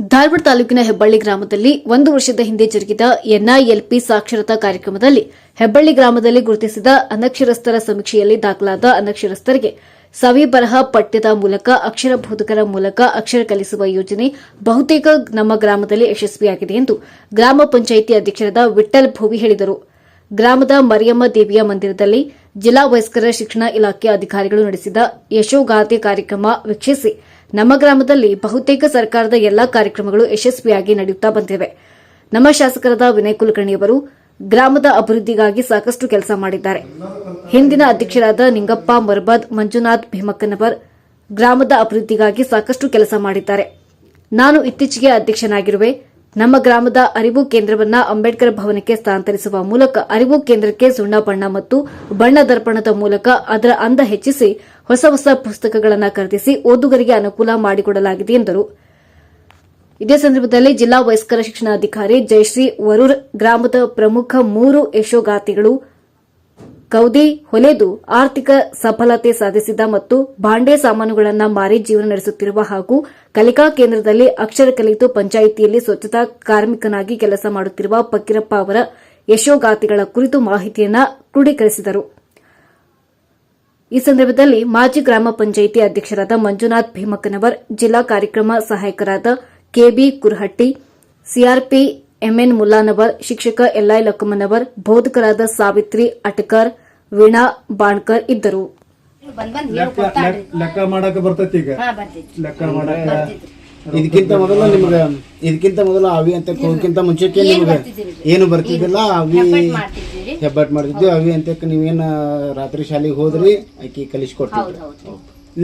ಧಾರವಾಡ ತಾಲೂಕಿನ ಹೆಬ್ಬಳ್ಳಿ ಗ್ರಾಮದಲ್ಲಿ ಒಂದು ವರ್ಷದ ಹಿಂದೆ ಜರುಗಿದ ಎನ್ಐಎಲ್ಪಿ ಸಾಕ್ಷರತಾ ಕಾರ್ಯಕ್ರಮದಲ್ಲಿ ಹೆಬ್ಬಳ್ಳಿ ಗ್ರಾಮದಲ್ಲಿ ಗುರುತಿಸಿದ ಅನಕ್ಷರಸ್ಥರ ಸಮೀಕ್ಷೆಯಲ್ಲಿ ದಾಖಲಾದ ಅನಕ್ಷರಸ್ಥರಿಗೆ ಸವಿ ಬರಹ ಪಠ್ಯದ ಮೂಲಕ, ಅಕ್ಷರ ಬೋಧಕರ ಮೂಲಕ ಅಕ್ಷರ ಕಲಿಸುವ ಯೋಜನೆ ಬಹುತೇಕ ನಮ್ಮ ಗ್ರಾಮದಲ್ಲಿ ಯಶಸ್ವಿಯಾಗಿದೆ ಎಂದು ಗ್ರಾಮ ಪಂಚಾಯಿತಿ ಅಧ್ಯಕ್ಷರಾದ ವಿಠಲ್ ಭೋವಿ ಹೇಳಿದರು. ಗ್ರಾಮದ ಮರಿಯಮ್ಮ ದೇವಿಯ ಮಂದಿರದಲ್ಲಿ ಜಿಲ್ಲಾ ವಯಸ್ಕರ ಶಿಕ್ಷಣ ಇಲಾಖೆ ಅಧಿಕಾರಿಗಳು ನಡೆಸಿದ ಯಶೋಗಾಥೆ ಕಾರ್ಯಕ್ರಮ ವೀಕ್ಷಿಸಿ ನಮ್ಮ ಗ್ರಾಮದಲ್ಲಿ ಬಹುತೇಕ ಸರ್ಕಾರದ ಎಲ್ಲಾ ಕಾರ್ಯಕ್ರಮಗಳು ಯಶಸ್ವಿಯಾಗಿ ನಡೆಯುತ್ತಾ ಬಂದಿವೆ. ನಮ್ಮ ಶಾಸಕರಾದ ವಿನಯ್ ಕುಲಕರ್ಣಿಯವರು ಗ್ರಾಮದ ಅಭಿವೃದ್ಧಿಗಾಗಿ ಸಾಕಷ್ಟು ಕೆಲಸ ಮಾಡಿದ್ದಾರೆ. ಹಿಂದಿನ ಅಧ್ಯಕ್ಷರಾದ ನಿಂಗಪ್ಪ ಮರ್ಬಾದ್, ಮಂಜುನಾಥ್ ಭೀಮಕ್ಕನವರ್ ಗ್ರಾಮದ ಅಭಿವೃದ್ಧಿಗಾಗಿ ಸಾಕಷ್ಟು ಕೆಲಸ ಮಾಡಿದ್ದಾರೆ. ನಾನು ಇತ್ತೀಚೆಗೆ ಅಧ್ಯಕ್ಷನಾಗಿರುವೆ. ನಮ್ಮ ಗ್ರಾಮದ ಅರಿವು ಕೇಂದ್ರವನ್ನ ಅಂಬೇಡ್ಕರ್ ಭವನಕ್ಕೆ ಸ್ಥಳಾಂತರಿಸುವ ಮೂಲಕ ಅರಿವು ಕೇಂದ್ರಕ್ಕೆ ಸುಣ್ಣ ಬಣ್ಣ ಮತ್ತು ಬಣ್ಣ ದರ್ಪಣದ ಮೂಲಕ ಅದರ ಅಂದ ಹೆಚ್ಚಿಸಿ ಹೊಸ ಹೊಸ ಪುಸ್ತಕಗಳನ್ನು ಖರೀದಿಸಿ ಓದುಗರಿಗೆ ಅನುಕೂಲ ಮಾಡಿಕೊಡಲಾಗಿದೆ ಎಂದರು. ಇದೇ ಸಂದರ್ಭದಲ್ಲಿ ಜಿಲ್ಲಾ ವಯಸ್ಕರ ಶಿಕ್ಷಣಾಧಿಕಾರಿ ಜಯಶ್ರೀ ವರೂರ್, ಗ್ರಾಮದ ಪ್ರಮುಖ ಮೂರು ಯಶೋಗಾಥಿಗಳು ಕೌದಿ ಹೊಲೆದು ಆರ್ಥಿಕ ಸಫಲತೆ ಸಾಧಿಸಿದ ಮತ್ತು ಭಾಂಡೆ ಸಾಮಾನುಗಳನ್ನು ಮಾರಿ ಜೀವನ ನಡೆಸುತ್ತಿರುವ ಹಾಗೂ ಕಲಿಕಾ ಕೇಂದ್ರದಲ್ಲಿ ಅಕ್ಷರ ಕಲಿತು ಪಂಚಾಯಿತಿಯಲ್ಲಿ ಸ್ವಚ್ಛತಾ ಕಾರ್ಮಿಕನಾಗಿ ಕೆಲಸ ಮಾಡುತ್ತಿರುವ ಫಕೀರಪ್ಪ ಅವರ ಯಶೋಗಾಥೆಗಳ ಕುರಿತು ಮಾಹಿತಿಯನ್ನು ಕ್ರೋಢೀಕರಿಸಿದರು. ಈ ಸಂದರ್ಭದಲ್ಲಿ ಮಾಜಿ ಗ್ರಾಮ ಪಂಚಾಯಿತಿ ಅಧ್ಯಕ್ಷರಾದ ಮಂಜುನಾಥ್ ಭೀಮಕ್ಕನವರ್, ಜಿಲ್ಲಾ ಕಾರ್ಯಕ್ರಮ ಸಹಾಯಕರಾದ KB Kurhatti CRP MN Mullanavar ಶಿಕ್ಷಕ ಎಲ್ಐ ಲಕ್ಕಮ್ಮನವರ್ ಬೋಧಕರಾದ ಸಾವಿತ್ರಿ ಅಟಕರ್ ವೀಣಾ ಬಾಣ್ಕರ್ ಇದ್ದರು. ಲೆಕ್ಕ ಮಾಡಕ ಬರ್ತೈತಿ ಈಗ. ಲೆಕ್ಕ ಮಾಡಕ ಇದಕ್ಕಿಂತ ಮೊದಲು ನಿಮ್ಗೆ ಇದಕ್ಕಿಂತ ಮೊದಲು ಅವಿ ಅಂತ ಕೋಕ್ಕಿಂತ ಮುಂಚೆಕ್ಕೆ ಏನ್ ನಿಮ್ಗೆ ಏನು ಬರ್ತಿದ್ದಿಲ್ಲ? ಅವಿ ಹೆಬ್ಬಟ್ ಮಾಡ್ತಿದ್ವಿ. ಅವಿ ಅಂತ ನೀವೇನ ರಾತ್ರಿ ಶಾಲೆಗೆ ಹೋದ್ರಿ ಆಕಿ ಹೌದು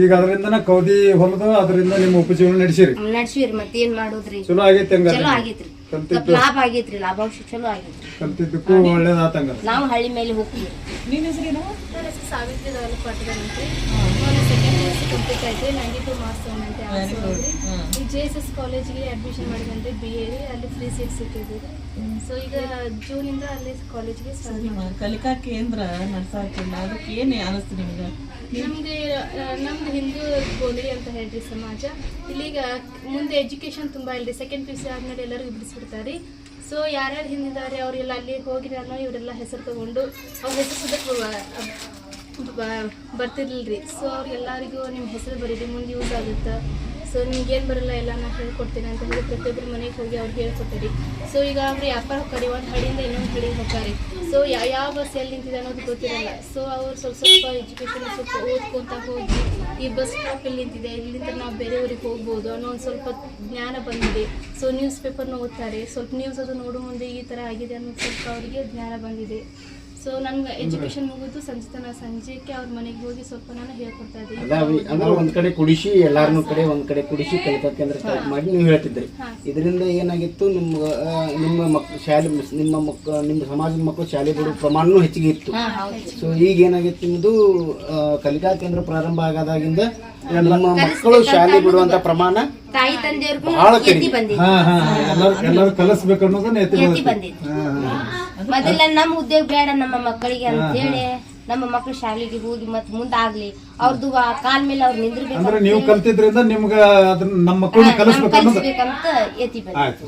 ಈಗ ಅದರಿಂದ ಕೌದಿ ಹೊಲದು ಅದರಿಂದ ನಿಮ್ಮ ಉಪಜೀವನ ನಡೆಸಿರಿ. ನಡೆಸಿರಿ ಮತ್ತೇನ್ ಮಾಡೋದ್ರಿ? ಮಾಡುದ್ರಿ ಚಲೋ ಆಗೈತೆ ಚಲೋ ಆಗೈತ್ರಿ. ಸ್ವಲ್ಪ ಲಾಭ ಆಗೈತ್ರಿ ಲಾಭಾಂಶ ಚಲೋ ಆಗೈತ್ರಿ ಕಲ್ತಿದ್ದಕ್ಕೂ ಒಳ್ಳೇದಾತಂಗ ನಾವು ಹಳ್ಳಿ ಮೇಲೆ ಹೋಗ್ತೀವಿ. ಸಾವಿತ್ರಿ ಡೆವಲಪ್ ಮಾಡಿದಾರಂತೆ ನಾನು ಸೆಕೆಂಡ್ ಇಯರ್ ಕಂಪ್ಲೀಟ್ ಆಯ್ತು ನೈಂಟಿ ಟು ಮಾರ್ಕ್ಸ್ ತೊಗೊಂಡಂತೆ ಈ ಜೆ ಎಸ್ ಎಸ್ ಕಾಲೇಜ್ಗೆ ಅಡ್ಮಿಷನ್ ಮಾಡಿದಂತೆ ಬಿ ಎ ಅಲ್ಲಿ ಫ್ರೀ ಸೀಟ್ ಸಿಕ್ಕಿದೆ ಸೊ ಈಗ ಜೂನಿಂದ ಅಲ್ಲಿ ಕಾಲೇಜ್ಗೆ ಕಲಿಕಾ ಕೇಂದ್ರ ನಡ್ಸಾಕಿಲ್ಲ ಅದಕ್ಕೆ ಏನು ಅನಿಸ್ತು ನಿಮ್ಗೆ? ನಮಗೆ ನಮ್ದು ಹಿಂದೂ ಗೋಲಿ ಅಂತ ಹೇಳ್ರಿ ಸಮಾಜ. ಇಲ್ಲಿಗ ಮುಂದೆ ಎಜುಕೇಶನ್ ತುಂಬಾ ಇಲ್ರಿ. ಸೆಕೆಂಡ್ ಪಿ ಸಿ ಆದ್ಮೇಲೆ ಎಲ್ಲರಿಗೂ ರೀ ಸೊ ಯಾರ್ಯಾರು ಹಿಂದಿದ್ದಾರೆ, ಅವರೆಲ್ಲ ಅಲ್ಲಿ ನಾನು ಇವರೆಲ್ಲ ಹೆಸರು ತಗೊಂಡು ಅವ್ರ ಹೆಸರು ಸುದಕ್ಕೆ ಬರ್ತಿರ್ಲಿಲ್ರಿ. ಸೊ ಅವ್ರಿಗೆಲ್ಲರಿಗೂ ನಿಮ್ಮ ಹೆಸರು ಬರೀರಿ, ಮುಂದೆ ಯೂಸ್ ಆಗುತ್ತೆ? ಸೊ ನಿಮ್ಗೆ ಏನು ಬರಲ್ಲ, ಎಲ್ಲ ನಾನು ಹೇಳ್ಕೊಡ್ತೀನಿ ಅಂತ ಹೇಳಿ ಪ್ರತಿಯೊಬ್ಬರು ಮನೆಗೆ ಹೋಗಿ ಅವ್ರಿಗೆ ಹೇಳ್ಕೊಡ್ತೀರಿ. ಸೊ ಈಗ ಅವ್ರು ವ್ಯಾಪಾರ ಹೋಗ್ತಾರೆ ಒಂದು ಹಳ್ಳಿಯಿಂದ ಇನ್ನೊಂದು ಹಳ್ಳಿಗೆ ಹೋಗ್ತಾರೆ. ಸೊ ಯಾವ ಬಸ್ ಎಲ್ಲಿ ನಿಂತಿದೆ ಅನ್ನೋದು ಗೊತ್ತಿರಲ್ಲ. ಸೊ ಅವ್ರು ಸ್ವಲ್ಪ ಸ್ವಲ್ಪ ಎಜುಕೇಷನ್ ಸ್ವಲ್ಪ ಓದ್ಕೊತ ಹೋಗಿ ಈ ಬಸ್ ಸ್ಟಾಪ್ ಎಲ್ಲಿ ನಿಂತಿದೆ ಇಲ್ಲಿಂದ ನಾವು ಬೇರೆ ಊರಿಗೆ ಹೋಗ್ಬೋದು ಅನ್ನೋ ಒಂದು ಸ್ವಲ್ಪ ಜ್ಞಾನ ಬಂದಿದೆ. ಸೊ ನ್ಯೂಸ್ ಪೇಪರ್ನ ಓದ್ತಾರೆ ಸ್ವಲ್ಪ ನ್ಯೂಸ್ ಅದು ನೋಡೋ ಮುಂದೆ ಈ ಥರ ಆಗಿದೆ ಅನ್ನೋ ಸ್ವಲ್ಪ ಅವರಿಗೆ ಜ್ಞಾನ ಬಂದಿದೆ. ಸೊ ನನ್ಗೆ ಎಜುಕೇಶನ್ ಮುಗಿದು ಸಂಜೆ ತನಕ ಸಂಜೆಗೆ ಅವ್ರ ಮನೆಗೆ ಹೋಗಿ ಸ್ವಲ್ಪ ನಾನು ಹೇಳ್ಕೊಡ್ತಾ ಇದ್ದೀನಿ ಅಂದ್ರೆ ಒಂದ್ ಕಡೆ ಕುಡಿಸಿ ಎಲ್ಲಾರನು ಕಡೆ ಒಂದ್ ಕಡೆ ಕುಡಿಸಿ ಕಲಿಕಾ ಕೇಂದ್ರ ಸ್ಟಾರ್ಟ್ ಮಾಡಿ ನೀವು ಹೇಳ್ತಿದ್ರಿ. ಇದರಿಂದ ಏನಾಗಿತ್ತು? ನಿಮ್ಮ ನಿಮ್ಮ ಮಕ್ ಶಾಲೆ ನಿಮ್ಮ ಮಕ್ಕ ನಿಮ್ಮ ಸಮಾಜದ ಮಕ್ಕಳು ಶಾಲೆ ಬಿಡುವ ಪ್ರಮಾಣವೂ ಹೆಚ್ಚಿಗೆ ಇತ್ತು. ಸೊ ಈಗ ಏನಾಗಿತ್ತು ನಿಮ್ಮದು ಕಲಿಕಾ ಕೇಂದ್ರ ಪ್ರಾರಂಭ ಆಗೋದಾಗಿಂದ ನಮ್ಮ ಮಕ್ಕಳು ಶಾಲೆ ಬಿಡುವಂತ ಪ್ರಮಾಣ ತಾಯಿ ತಂದೆಯವ್ರಿಗೂ ಬಹಳ ಕಡಿಮೆ. ಬಂದಿದೆ ಹಾ ಹಾ ಎಲ್ಲಾರು ಕಲಿಸ್ಬೇಕು ಅನ್ನೋದನ್ನ ಎತ್ತಿ ಬಂದಿತ್ತು. ಮೊದಲ ನಮ್ಮ ಉದ್ಯೋಗ ಬೇಡ ನಮ್ಮ ಮಕ್ಕಳಿಗೆ ಅಂತ ಹೇಳಿ ನಮ್ಮ ಮಕ್ಕಳು ಶಾಲೆಗೆ ಹೋಗಿ ಮತ್ ಮುಂದಾಗ್ಲಿ. ಅವ್ರದ್ದು ಆ ಕಾಲ್ ಮೇಲೆ ಅವ್ರು ನಿಂದಿರ್ಬೇಕು ಅಂದ್ರೆ ನೀವು ಕಲ್ತಿದ್ರಿಂದ ನಿಮ್ಗ ಅದನ್ನ ನಮ್ಮ ಮಕ್ಕಳನ್ನ ಕಲಿಸ್ಬೇಕು ಕಲಿಸ್ಬೇಕಂತ ಎತ್ತಿ ಆಯ್ತು